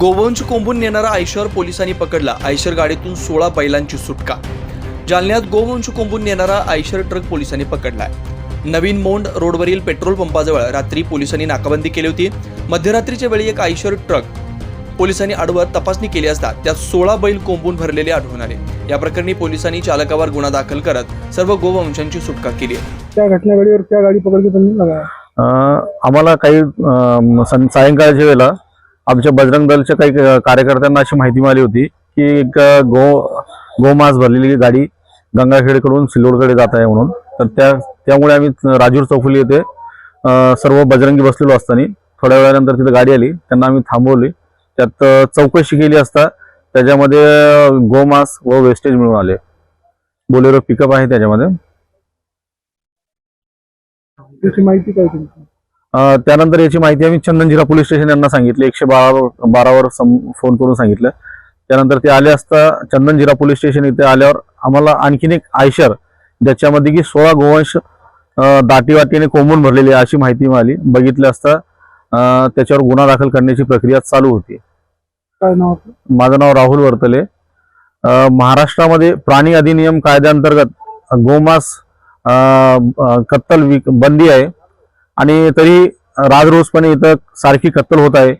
गोवंश कोंबून नेणारा आयशर पोलिसांनी पकडला. आयशर गाडीतून सोळा बैलांची सुटका. जालन्यात गोवंश कोंबून नेणारा आयशर ट्रक पोलिसांनी पकडलाय नवीन मोंड रोडवरील पेट्रोल पंपाजवळ रात्री पोलिसांनी नाकाबंदी केली होती. मध्यरात्रीच्या वेळी एक आयशर ट्रक पोलिसांनी अडवत तपासणी केली असता त्यात सोळा बैल कोंबून भरलेले आढळून आले. या प्रकरणी पोलिसांनी चालकावर गुन्हा दाखल करत सर्व गोवंशांची सुटका केली त्या घटनावेळेवर त्या गाडी पकड़ के तुमने लगाया अं, आम्हाला काही सायंकाळच्या वेळेला आमच्या बजरंग दलच्या काही कार्यकर्त्यांना अशी माहिती मिळाली होती की एक गो गोमास भरलेली गाडी गंगाखेडकडून सिल्लोडकडे जात आहे म्हणून. तर त्या त्यामुळे आम्ही राजूर चौफुली येथे सर्व बजरंगी बसलेलो असताना थोड्या वेळानंतर तिथे गाडी आली. त्यांना आम्ही थांबवली. त्यात चौकशी केली असता त्याच्यामध्ये गोमास व वेस्टेज मिळून आले. बोलेरो पिकअप आहे त्याच्यामध्ये. माहिती काय तुमची? त्यानंतर याची माहिती आम्ही चंदनजिरा पोलीस स्टेशन यांना सांगितली. एकशे बारा बारावर सम- फोन करून सांगितलं. त्यानंतर ते आले असता चंदनजिरा पोलीस स्टेशन इथे आल्यावर आम्हाला आणखीन एक आयशर ज्याच्यामध्ये की सोळा गोवंश दाटीवाटीने कोंबून भरलेली आहे अशी माहिती मिळाली. बघितलं असता त्याच्यावर गुन्हा दाखल करण्याची प्रक्रिया चालू होती. काय नाव? माझं नाव राहुल वर्तले. महाराष्ट्रामध्ये प्राणी अधिनियम कायद्याअंतर्गत गोमांस कत्तल बंदी आहे. आणि तरी राजरोसपणे इथं सारखी कत्तल होत आहे.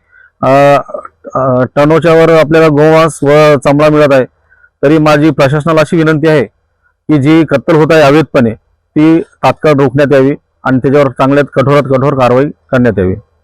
टनोच्यावर आपल्याला गोमांस व चमडा मिळत आहे. तरी माझी प्रशासनाला अशी विनंती आहे की जी कत्तल होत आहे अवैधपणे ती तात्काळ रोखण्यात यावी आणि त्याच्यावर चांगल्यात कठोरात कठोर कारवाई करण्यात यावी.